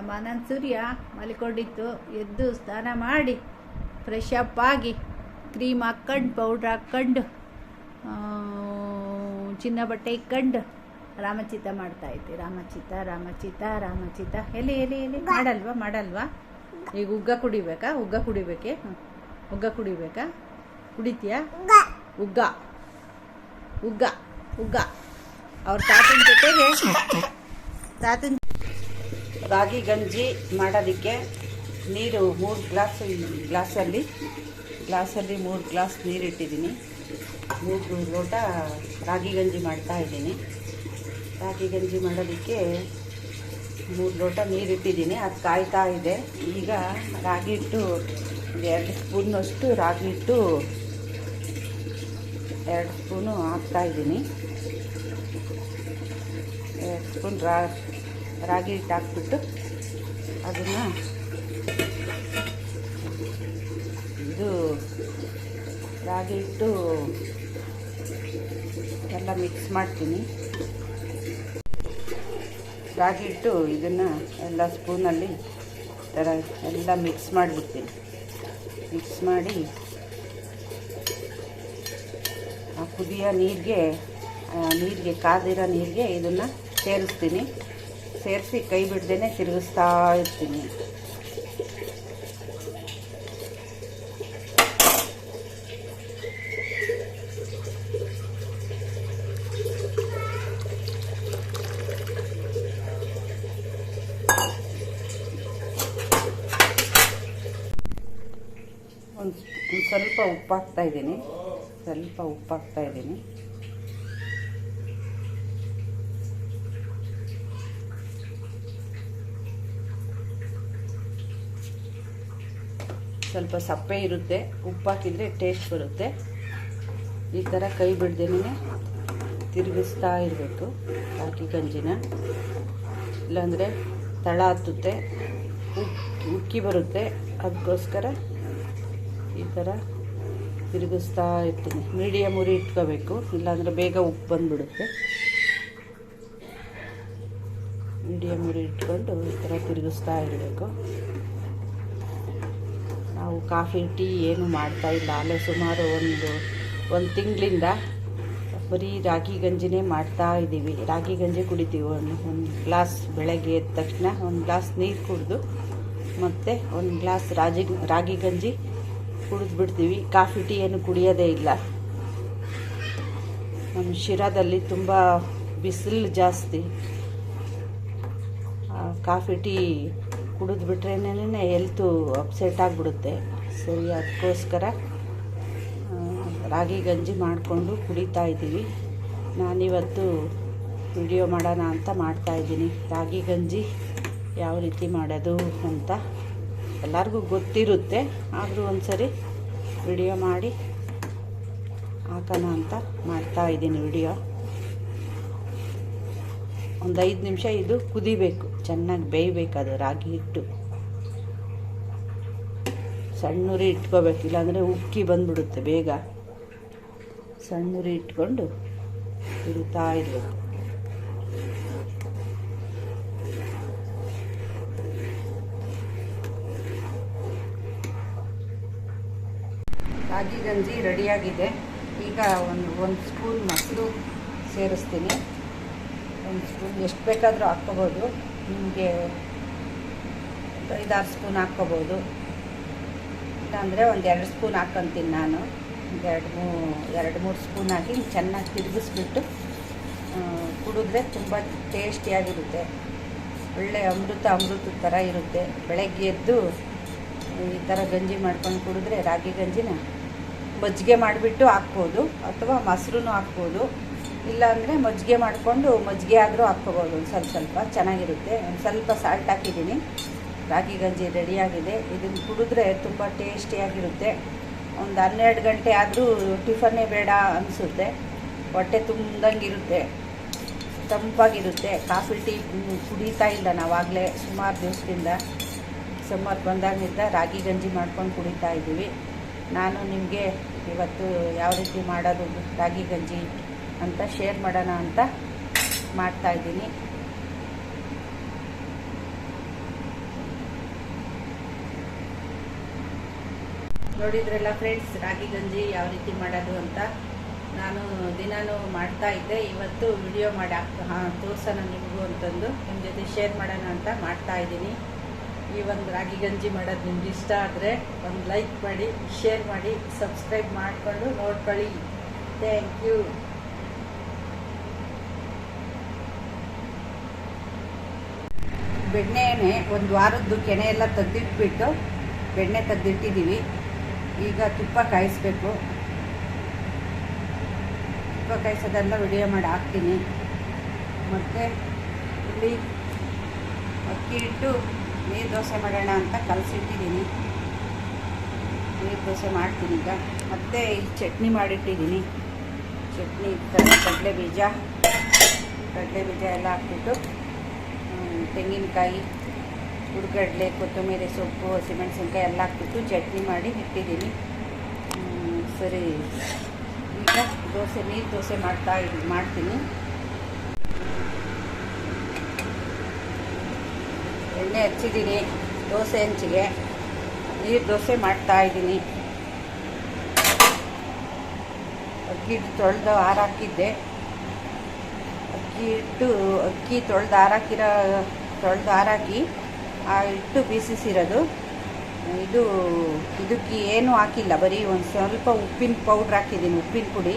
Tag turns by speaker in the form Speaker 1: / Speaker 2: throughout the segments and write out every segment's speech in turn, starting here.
Speaker 1: ನಮ್ಮ ಅನಂತ ಸೂರ್ಯ ಮಲಿಕೊಂಡಿತ್ತು. ಎದ್ದು ಸ್ನಾನ ಮಾಡಿ ಫ್ರೆಶ್ ಅಪ್ ಆಗಿ ಕ್ರೀಮ್ ಹಾಕ್ಕೊಂಡು ಪೌಡ್ರ್ ಹಾಕ್ಕೊಂಡು ಚಿನ್ನ ಬಟ್ಟೆ ಇಕ್ಕಂಡು ರಾಮಚಿತ ಮಾಡ್ತಾ ಇದ್ದೆ. ರಾಮಚಿತ ರಾಮಚಿತ ರಾಮಚಿತ. ಎಲ್ಲಿ ಎಲ್ಲಿ ಎಲ್ಲಿ ಮಾಡಲ್ವಾ ಮಾಡಲ್ವಾ? ಈಗ ಉಗ್ಗ ಕುಡಿಬೇಕಾ? ಉಗ್ಗ ಕುಡಿಬೇಕೆ? ಹ್ಞೂ ಉಗ್ಗ ಕುಡಿಬೇಕಾ? ಕುಡಿತೀಯಾ? ಉಗ್ಗ. ಉಗ್ಗ. ಉಗ್ಗ. ಅವ್ರ ತಾತನ ಜೊತೆಗೆ ತಾತನ ರಾಗಿ ಗಂಜಿ ಮಾಡೋದಕ್ಕೆ ನೀರು ಮೂರು ಗ್ಲಾಸ್, ಗ್ಲಾಸಲ್ಲಿ ಗ್ಲಾಸಲ್ಲಿ ಮೂರು ಗ್ಲಾಸ್ ನೀರು ಇಟ್ಟಿದ್ದೀನಿ ಮೂರು ಲೋಟ ರಾಗಿ ಗಂಜಿ ಮಾಡ್ತಾ ಇದ್ದೀನಿ. ರಾಗಿ ಗಂಜಿ ಮಾಡೋದಕ್ಕೆ ಮೂರು ಲೋಟ ನೀರು ಇಟ್ಟಿದ್ದೀನಿ ಅದು ಕಾಯ್ತಾ ಇದೆ. ಈಗ ರಾಗಿ ಹಿಟ್ಟು ಎರಡು ಸ್ಪೂನಷ್ಟು ರಾಗಿ ಹಿಟ್ಟು ಎರಡು ಸ್ಪೂನು ಹಾಕ್ತಾ ಇದ್ದೀನಿ. ಎರಡು ಸ್ಪೂನ್ ರಾ ರಾಗಿ ಹಿಟ್ಟು ಹಾಕ್ಬಿಟ್ಟು ಅದನ್ನು ಇದು ರಾಗಿ ಹಿಟ್ಟು ಎಲ್ಲ ಮಿಕ್ಸ್ ಮಾಡ್ತೀನಿ. ರಾಗಿ ಹಿಟ್ಟು ಇದನ್ನು ಎಲ್ಲ ಸ್ಪೂನಲ್ಲಿ ಥರ ಎಲ್ಲ ಮಿಕ್ಸ್ ಮಾಡಿಬಿಡ್ತೀನಿ. ಮಿಕ್ಸ್ ಮಾಡಿ ಆ ಕುದಿಯೋ ನೀರಿಗೆ ನೀರಿಗೆ ಕಾದಿರೋ ನೀರಿಗೆ ಇದನ್ನು ಸೇರಿಸ್ತೀನಿ. ಸೇರಿಸಿ ಕೈ ಬಿಡ್ದೇ ತಿರುಗಿಸ್ತಾ ಇರ್ತೀನಿ. ಒಂದು ಸ್ವಲ್ಪ ಉಪ್ಪಾಕ್ತಾ ಇದ್ದೀನಿ. ಸ್ವಲ್ಪ ಉಪ್ಪಾಕ್ತಾ ಇದ್ದೀನಿ. ಸ್ವಲ್ಪ ಸಪ್ಪೆ ಇರುತ್ತೆ, ಉಪ್ಪು ಹಾಕಿದರೆ ಟೇಸ್ಟ್ ಬರುತ್ತೆ. ಈ ಥರ ಕೈ ಬಿಡ್ದೇನೆ ತಿರುಗಿಸ್ತಾ ಇರಬೇಕು ರಾಗಿ ಗಂಜಿನ. ಇಲ್ಲಾಂದರೆ ತಳ ಹತ್ತುತ್ತೆ ಉಕ್ ಉಕ್ಕಿ ಬರುತ್ತೆ. ಅದಕ್ಕೋಸ್ಕರ ಈ ಥರ ತಿರುಗಿಸ್ತಾ ಇರ್ತೀನಿ. ಮೀಡಿಯಮ್ ಉರಿ ಇಟ್ಕೋಬೇಕು, ಇಲ್ಲಾಂದರೆ ಬೇಗ ಉಪ್ಪು ಬಂದುಬಿಡುತ್ತೆ. ಮೀಡಿಯಮ್ ಉರಿ ಇಟ್ಕೊಂಡು ಈ ಥರ ತಿರುಗಿಸ್ತಾ ಇರಬೇಕು. ಕಾಫಿ ಟೀ ಏನು ಮಾಡ್ತಾ ಇಲ್ಲ. ಅಲ್ಲೇ ಸುಮಾರು ಒಂದು ಒಂದು ತಿಂಗಳಿಂದ ಬರೀ ರಾಗಿ ಗಂಜಿನೇ ಮಾಡ್ತಾ ಇದ್ದೀವಿ. ರಾಗಿ ಗಂಜಿ ಕುಡಿತೀವಿ. ಒಂದು ಒಂದು ಗ್ಲಾಸ್ ಬೆಳಗ್ಗೆ ಎದ್ದ ತಕ್ಷಣ ಒಂದು ಗ್ಲಾಸ್ ನೀರು ಕುಡಿದು ಮತ್ತು ಒಂದು ಗ್ಲಾಸ್ ರಾಗಿ ರಾಗಿ ಗಂಜಿ ಕುಡಿದು ಬಿಡ್ತೀವಿ. ಕಾಫಿ ಟೀ ಏನು ಕುಡಿಯೋದೇ ಇಲ್ಲ. ನಮ್ಮ ಶಿರಾದಲ್ಲಿ ತುಂಬ ಬಿಸಿಲು ಜಾಸ್ತಿ. ಕಾಫಿ ಟೀ ಕುಡಿದು ಬಿಟ್ರೇನೇ ಎಲ್ತು ಅಪ್ಸೆಟ್ ಆಗಿಬಿಡುತ್ತೆ. ಸರಿ, ಅದಕ್ಕೋಸ್ಕರ ರಾಗಿ ಗಂಜಿ ಮಾಡಿಕೊಂಡು ಕುಡಿತಾ ಇದ್ದೀವಿ. ನಾನಿವತ್ತು ವಿಡಿಯೋ ಮಾಡೋಣ ಅಂತ ಮಾಡ್ತಾ ಇದ್ದೀನಿ. ರಾಗಿ ಗಂಜಿ ಯಾವ ರೀತಿ ಮಾಡೋದು ಅಂತ ಎಲ್ಲರಿಗೂ ಗೊತ್ತಿರುತ್ತೆ. ಆದರೂ ಒಂದ್ಸರಿ ವಿಡಿಯೋ ಮಾಡಿ ಹಾಕೋಣ ಅಂತ ಮಾಡ್ತಾ ಇದ್ದೀನಿ ವಿಡಿಯೋ ಒಂದು ಐದು ನಿಮಿಷ ಇದು ಕುದಿಬೇಕು. ಚೆನ್ನಾಗಿ ಬೇಯಬೇಕು ಅದು ರಾಗಿ ಹಿಟ್ಟು. ಸಣ್ಣೂರಿ ಇಟ್ಕೋಬೇಕು, ಇಲ್ಲಾಂದರೆ ಉಕ್ಕಿ ಬಂದ್ಬಿಡುತ್ತೆ ಬೇಗ. ಸಣ್ಣೂರಿ ಇಟ್ಕೊಂಡು ಇರುತ್ತಾ ಇರಬೇಕು. ರಾಗಿ ಗಂಜಿ ರೆಡಿಯಾಗಿದೆ. ಈಗ ಒಂದು ಒಂದು ಸ್ಪೂನ್ ಮೊಸರು ಸೇರಿಸ್ತೀನಿ. ಒಂದು ಸ್ಪೂನ್ ಎಷ್ಟು ಬೇಕಾದರೂ ಹಾಕ್ಕೋಬೋದು. ನಿಮಗೆ ಐದಾರು ಸ್ಪೂನ್ ಹಾಕ್ಕೋಬೋದು. ಇಲ್ಲಾಂದರೆ ಒಂದು ಎರಡು ಸ್ಪೂನ್ ಹಾಕ್ಕೊಂತೀನಿ ನಾನು. ಎರಡು ಮೂ ಎರಡು ಮೂರು ಸ್ಪೂನ್ ಹಾಕಿ ಚೆನ್ನಾಗಿ ತಿರುಗಿಸ್ಬಿಟ್ಟು ಕುಡಿದ್ರೆ ತುಂಬ ಟೇಸ್ಟಿಯಾಗಿರುತ್ತೆ. ಒಳ್ಳೆ ಅಮೃತ ಅಮೃತದ ಥರ ಇರುತ್ತೆ. ಬೆಳಗ್ಗೆ ಎದ್ದು ಈ ಥರ ಗಂಜಿ ಮಾಡ್ಕೊಂಡು ಕುಡಿದ್ರೆ ರಾಗಿ ಗಂಜಿನ ಮಜ್ಜಿಗೆ ಮಾಡಿಬಿಟ್ಟು ಹಾಕ್ಬೋದು. ಅಥವಾ ಮೊಸರು ಹಾಕ್ಬೋದು. ಇಲ್ಲಾಂದರೆ ಮಜ್ಜಿಗೆ ಮಾಡಿಕೊಂಡು ಮಜ್ಜಿಗೆ ಆದರೂ ಹಾಕ್ಕೋಬೋದು, ಒಂದು ಸ್ವಲ್ಪ ಸ್ವಲ್ಪ. ಚೆನ್ನಾಗಿರುತ್ತೆ. ಒಂದು ಸ್ವಲ್ಪ ಸಾಲ್ಟ್ ಹಾಕಿದ್ದೀನಿ. ರಾಗಿ ಗಂಜಿ ರೆಡಿಯಾಗಿದೆ ಇದನ್ನು ಕುಡಿದ್ರೆ ತುಂಬ ಟೇಸ್ಟಿಯಾಗಿರುತ್ತೆ ಒಂದು ಹನ್ನೆರಡು ಗಂಟೆ ಆದರೂ ಟಿಫನ್ನೇ ಬೇಡ ಅನಿಸುತ್ತೆ. ಹೊಟ್ಟೆ ತುಂಬ್ದಂಗಿರುತ್ತೆ. ತಂಪಾಗಿರುತ್ತೆ. ಕಾಫಿ, ಟೀ ಕುಡಿತಾ ಇಲ್ಲ ನಾವಾಗಲೇ ಸುಮಾರು ದಿವಸದಿಂದ. ಸಮ್ಮರ್ ಬಂದಾಗಿಂದ ರಾಗಿ ಗಂಜಿ ಮಾಡ್ಕೊಂಡು ಕುಡಿತಾ ಇದ್ದೀವಿ. ನಾನು ನಿಮಗೆ ಇವತ್ತು ಯಾವ ರೀತಿ ಮಾಡೋದು? ರಾಗಿ ಗಂಜಿ. ಅಂತ ಶೇರ್ ಮಾಡೋಣ ಅಂತ ಮಾಡ್ತಾ ಇದ್ದೀನಿ. ನೋಡಿದ್ರಲ್ಲ ಫ್ರೆಂಡ್ಸ್ ರಾಗಿ ಗಂಜಿ ಯಾವ ರೀತಿ ಮಾಡೋದು ಅಂತ ನಾನು ದಿನಾನು ಮಾಡ್ತಾ ಇದ್ದೆ. ಇವತ್ತು ವಿಡಿಯೋ ಮಾಡಿ ಹಾಂ, ತೋರ್ಸೋಣ ನಿಮಗೂ ಅಂತಂದು. ನಿಮ್ಮ ಜೊತೆ ಶೇರ್ ಮಾಡೋಣ ಅಂತ ಮಾಡ್ತಾ ಇದ್ದೀನಿ. ಈ ಒಂದು ರಾಗಿ ಗಂಜಿ ಮಾಡೋದು ನಿಮ್ಗೆ ಇಷ್ಟ ಆದರೆ ಒಂದು ಲೈಕ್ ಮಾಡಿ ಶೇರ್ ಮಾಡಿ ಸಬ್ಸ್ಕ್ರೈಬ್ ಮಾಡಿಕೊಂಡು ನೋಡ್ಕೊಳ್ಳಿ. ಥ್ಯಾಂಕ್ ಯು ಬೆಣ್ಣೆನೆ ಒಂದು ವಾರದ್ದು ಕೆನೆ ಎಲ್ಲ ಬೆಣ್ಣೆ ತೆಗೆದಿಟ್ಟಿದ್ದೀವಿ. ಈಗ ತುಪ್ಪ ಕಾಯಿಸ್ಬೇಕು. ತುಪ್ಪ ಕಾಯಿಸೋದೆಲ್ಲ ವಿಡಿಯೋ ಮಾಡಿ ಹಾಕ್ತೀನಿ. ಮತ್ತು ಇಲ್ಲಿ ಅಕ್ಕಿ ಇಟ್ಟು ನೀರು ದೋಸೆ ಮಾಡೋಣ ಅಂತ ಕಲಸಿಟ್ಟಿದ್ದೀನಿ. ನೀರು ದೋಸೆ ಮಾಡ್ತೀನಿ ಈಗ. ಮತ್ತು ಇಲ್ಲಿ ಚಟ್ನಿ ಮಾಡಿಟ್ಟಿದ್ದೀನಿ. ಚಟ್ನಿ, ಕಡಲೆ ಬೀಜ ಕಡಲೆ ಬೀಜ ಎಲ್ಲ ಹಾಕ್ಬಿಟ್ಟು ತೆಂಗಿನಕಾಯಿ ಹುಡುಗಡ್ಲೆ ಕೊತ್ತಂಬರಿ ಸೊಪ್ಪು, ಹಸಿಮೆಣಸಿನ್ಕಾಯಿ ಎಲ್ಲ ಹಾಕ್ಬಿಟ್ಟು ಚಟ್ನಿ ಮಾಡಿ ಇಟ್ಟಿದ್ದೀನಿ. ಸರಿ. ಈಗ ದೋಸೆ, ನೀರು ದೋಸೆ ಮಾಡ್ತಾ ಮಾಡ್ತೀನಿ. ಎಣ್ಣೆ ಹಚ್ಚಿದ್ದೀನಿ, ದೋಸೆ ಹೆಂಚಿಗೆ. ನೀರು ದೋಸೆ ಮಾಡ್ತಾ ಇದ್ದೀನಿ. ಅಕ್ಕಿ ತೊಳೆದು ಹಾರಾಕಿದ್ದೆ ಅಕ್ಕಿ ಇಟ್ಟು ಅಕ್ಕಿ ತೊಳೆದು ಹಾರಾಕಿರೋ ತೊಳೆದು ಹಾರಾಕಿ ಆ ಹಿಟ್ಟು ಬೀಸಿಸಿರೋದು. ಇದು, ಇದಕ್ಕೆ ಏನೂ ಹಾಕಿಲ್ಲ, ಬರೀ ಒಂದು ಸ್ವಲ್ಪ ಉಪ್ಪಿನ ಪೌಡ್ರ್ ಹಾಕಿದ್ದೀನಿ, ಉಪ್ಪಿನ ಪುಡಿ.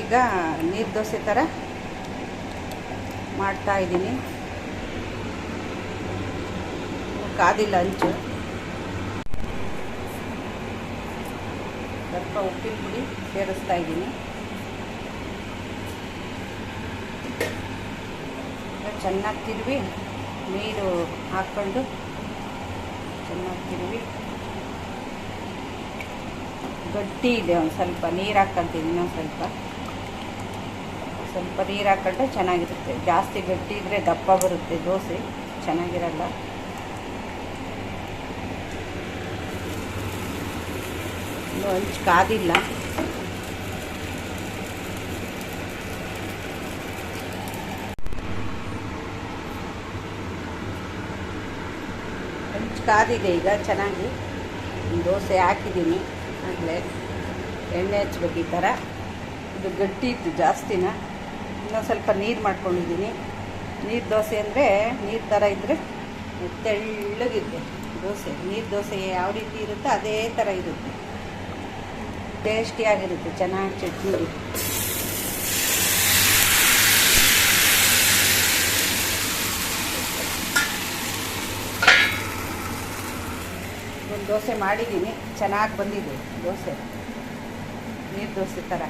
Speaker 1: ಈಗ ನೀರು ದೋಸೆ ಥರ ಮಾಡ್ತಾ ಇದ್ದೀನಿ. ಕಾದಿಲ್ಲ ಅಂಚು. ಸ್ವಲ್ಪ ಉಪ್ಪಿನ ಪುಡಿ ಸೇರಿಸ್ತಾ ಇದ್ದೀನಿ. ಚೆನ್ನಾಗಿ ತಿರುವಿ ನೀರು ಹಾಕ್ಕೊಂಡು ಚೆನ್ನಾಗಿ ತಿರುವಿ ಗಟ್ಟಿ ಇದೆ ಒಂದು ಸ್ವಲ್ಪ, ನೀರು ಹಾಕ್ಕೊಂತೀನಿ ಇನ್ನೊಂದು ಸ್ವಲ್ಪ. ಸ್ವಲ್ಪ ನೀರು ಹಾಕ್ಕೊಂಡ್ರೆ ಚೆನ್ನಾಗಿರುತ್ತೆ. ಜಾಸ್ತಿ ಗಟ್ಟಿ ಇದ್ದರೆ ದಪ್ಪ ಬರುತ್ತೆ ದೋಸೆ, ಚೆನ್ನಾಗಿರಲ್ಲ. ಇನ್ನು ಹಂಚ್ ಕಾದಿಲ್ಲ ಹಂಚು ಕಾದಿದೆ ಈಗ, ಚೆನ್ನಾಗಿ. ದೋಸೆ ಹಾಕಿದ್ದೀನಿ. ಆಗಲೇ ಎಣ್ಣೆ ಹಚ್ಬೇಕು ಈ ಥರ. ಇದು ಗಟ್ಟಿ ಇತ್ತು ಜಾಸ್ತಿನ. ಇನ್ನೊಂದು ಸ್ವಲ್ಪ ನೀರು ಮಾಡ್ಕೊಂಡಿದ್ದೀನಿ. ನೀರು ದೋಸೆ ಅಂದರೆ ನೀರು ಥರ ಇದ್ದರೆ ತೆಳ್ಳಗಿರುತ್ತೆ ದೋಸೆ. ನೀರು ದೋಸೆ ಯಾವ ರೀತಿ ಇರುತ್ತೋ ಅದೇ ಥರ ಇರುತ್ತೆ. ಟೇಸ್ಟಿಯಾಗಿರುತ್ತೆ ಚೆನ್ನಾಗಿ ಚಟ್ನಿ ಒಂದು ದೋಸೆ ಮಾಡಿದ್ದೀನಿ. ಚೆನ್ನಾಗಿ ಬಂದಿದೆ ದೋಸೆ. ನೀರು ದೋಸೆ ಥರ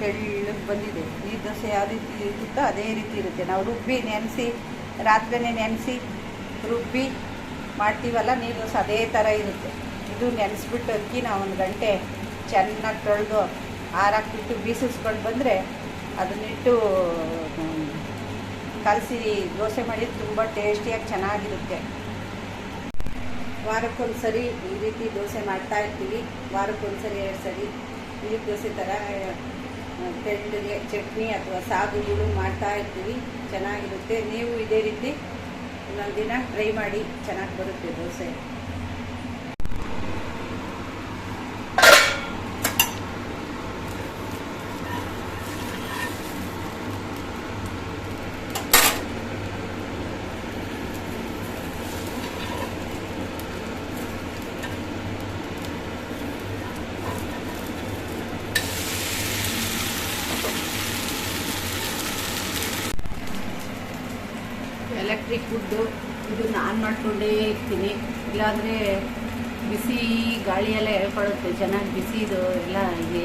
Speaker 1: ತೆಳ್ಳಗೆ ಬಂದಿದೆ. ನೀರು ದೋಸೆ ಯಾವ ರೀತಿ ಇರುತ್ತೋ ಅದೇ ರೀತಿ ಇರುತ್ತೆ. ನಾವು ರುಬ್ಬಿ ನೆನೆಸಿ, ರಾತ್ರಿನೇ ನೆನೆಸಿ ರುಬ್ಬಿ ಮಾಡ್ತೀವಲ್ಲ, ನೀರು ದೋಸೆ ಅದೇ ಥರ ಇರುತ್ತೆ. ಇದು ನೆನೆಸ್ಬಿಟ್ಟು ನಾವು ಒಂದು ಗಂಟೆ ಚೆನ್ನಾಗಿ ತೊಳೆದು ಆರಾಕ್ಬಿಟ್ಟು ಬೀಸಿಸ್ಕೊಂಡು ಬಂದರೆ ಅದನ್ನಿಟ್ಟು ಕಲಸಿ ದೋಸೆ ಮಾಡಿದ್ದು ತುಂಬ ಟೇಸ್ಟಿಯಾಗಿ ಚೆನ್ನಾಗಿರುತ್ತೆ. ವಾರಕ್ಕೊಂದು ಸರಿ ಈ ರೀತಿ ದೋಸೆ ಮಾಡ್ತಾ ಇರ್ತೀವಿ. ವಾರಕ್ಕೊಂದು ಸರಿ ಎರಡು ಸರಿ ಈ ದೋಸೆ ಥರ ತೆಳ್ಳಗೆ ಚಟ್ನಿ ಅಥವಾ ಸಾಗುಗಳು ಮಾಡ್ತಾ ಇರ್ತೀವಿ. ಚೆನ್ನಾಗಿರುತ್ತೆ. ನೀವು ಇದೇ ರೀತಿ ಇನ್ನೊಂದು ದಿನ ಟ್ರೈ ಮಾಡಿ ಚೆನ್ನಾಗಿ ಬರುತ್ತೆ ದೋಸೆ. ಎಲೆಕ್ಟ್ರಿಕ್ ಫುಡ್ಡು ಇದನ್ನು ಆನ್ ಮಾಡಿಕೊಂಡೇ ಇರ್ತೀನಿ. ಇಲ್ಲಾಂದರೆ ಬಿಸಿ ಗಾಳಿಯೆಲ್ಲ ಹೇಳ್ಕೊಳುತ್ತೆ, ಚೆನ್ನಾಗಿ ಬಿಸಿದು ಎಲ್ಲ ಇಲ್ಲಿ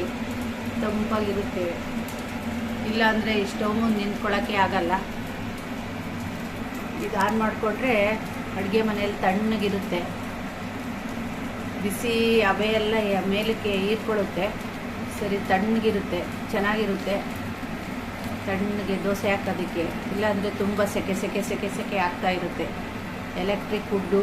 Speaker 1: ತಂಪಾಗಿರುತ್ತೆ. ಇಲ್ಲಾಂದರೆ ಸ್ಟವ್ ಮುಂದೆ ನಿಂತ್ಕೊಳ್ಳೋಕ್ಕೆ ಆಗಲ್ಲ. ಇದು ಆನ್ ಮಾಡಿಕೊಂಡ್ರೆ ಅಡುಗೆ ಮನೇಲಿ ತಣ್ಣಗಿರುತ್ತೆ. ಬಿಸಿ ಹಬೆ ಎಲ್ಲ ಮೇಲಕ್ಕೆ ಹೀರ್ಕೊಳ್ಳುತ್ತೆ ಸರಿ, ತಣ್ಣಗಿರುತ್ತೆ, ಚೆನ್ನಾಗಿರುತ್ತೆ. ತಣ್ಣಗೆ ದೋಸೆ ಹಾಕೋದಕ್ಕೆ. ಇಲ್ಲಾಂದರೆ ತುಂಬ ಸೆಕೆ ಸೆಕೆ ಸೆಕೆ ಸೆಕೆ ಆಗ್ತಾ ಇರುತ್ತೆ. ಎಲೆಕ್ಟ್ರಿಕ್ ಫುಡ್ಡು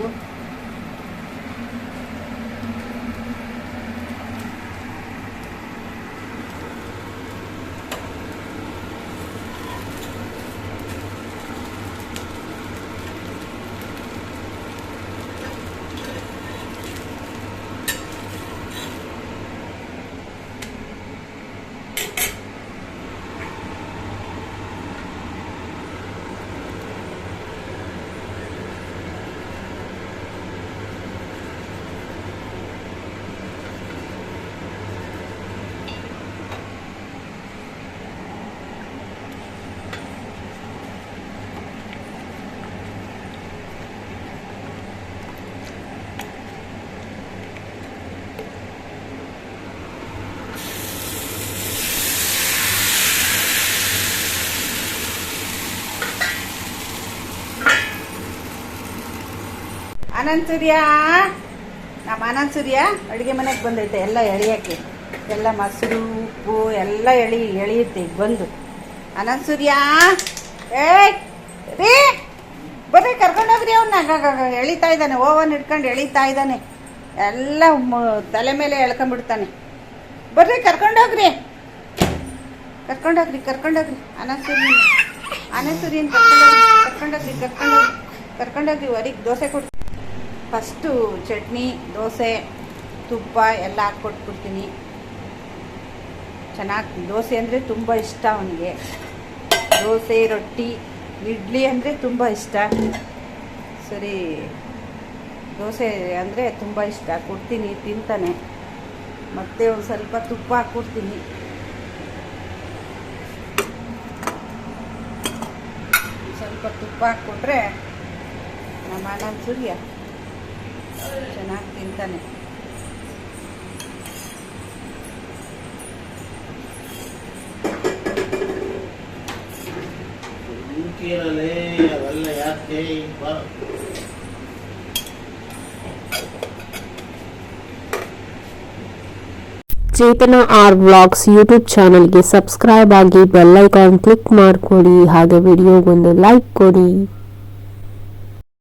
Speaker 1: ಆನಂದ್ ಸೂರ್ಯ ನಮ್ಮ ಆನಂದ್ ಸೂರ್ಯ ಅಡುಗೆ ಮನೆಗೆ ಬಂದೈತೆ, ಎಲ್ಲ ಎಳಿಯೋಕ್ಕೆ ಎಲ್ಲ ಮೊಸರು, ಉಪ್ಪು, ಎಲ್ಲ ಎಳಿ, ಎಳಿಯುತ್ತೆ, ಬಂದು. ಆನಂದ್ ಸೂರ್ಯ ಏ ರೀ ಬರ್ರಿ ಕರ್ಕೊಂಡೋಗ್ರಿ ಅವನ್ನ ಎಳಿತಾ ಇದ್ದಾನೆ, ಓವನ್ ಹಿಡ್ಕೊಂಡು ಎಳಿತಾ ಇದ್ದಾನೆ. ಎಲ್ಲ ತಲೆ ಮೇಲೆ ಎಳ್ಕೊಂಬಿಡ್ತಾನೆ ಬರ್ರಿ ಕರ್ಕೊಂಡೋಗ್ರಿ ಕರ್ಕೊಂಡೋಗ್ರಿ ಕರ್ಕೊಂಡೋಗ್ರಿ ಅನಸೂರಿ ಅನಸೂರಿನ ಕರ್ಕೊಂಡೋಗ್ರಿ ಕರ್ಕೊಂಡೋಗ್ರಿ ಕರ್ಕೊಂಡೋಗ್ರಿ ಕರ್ಕೊಂಡೋಗ್ರಿ ಹೊರಗೆ ದೋಸೆ ಕೊಡ್ ಫಸ್ಟು ಚಟ್ನಿ, ದೋಸೆ, ತುಪ್ಪ ಎಲ್ಲ ಹಾಕ್ಕೊಟ್ಬಿಡ್ತೀನಿ. ಚೆನ್ನಾಗಿ ದೋಸೆ ಅಂದರೆ ತುಂಬ ಇಷ್ಟ ಅವನಿಗೆ. ದೋಸೆ, ರೊಟ್ಟಿ, ಇಡ್ಲಿ ಅಂದರೆ ತುಂಬ ಇಷ್ಟ. ಸರಿ, ದೋಸೆ ಅಂದರೆ ತುಂಬ ಇಷ್ಟ. ಕೊಡ್ತೀನಿ, ತಿಂತಾನೆ. ಮತ್ತೆ ಒಂದು ಸ್ವಲ್ಪ ತುಪ್ಪ ಹಾಕ್ಕೊಡ್ತೀನಿ. ಸ್ವಲ್ಪ ತುಪ್ಪ ಹಾಕ್ಕೊಟ್ರೆ ನಮ್ಮ ಅಣ್ಣನ ಸೂರ್ಯ. ಚೆನ್ನಾಗಿ ತಿಂತಾನೆ
Speaker 2: ಇಂಕೇರಲೇ ಅವೆಲ್ಲ ಯಾಕೆ ಬಾ
Speaker 3: ಚೇತನ ಆರ್ ವ್ಲಾಗ್ಸ್ ಯೂಟ್ಯೂಬ್ ಚಾನಲ್ಗೆ ಸಬ್ಸ್ಕ್ರೈಬ್ ಆಗಿ ಬೆಲ್ ಐಕಾನ್ ಕ್ಲಿಕ್ ಮಾಡಿಕೊಡಿ ಹಾಗೆ ವಿಡಿಯೋಗೊಂದು ಲೈಕ್ ಕೊಡಿ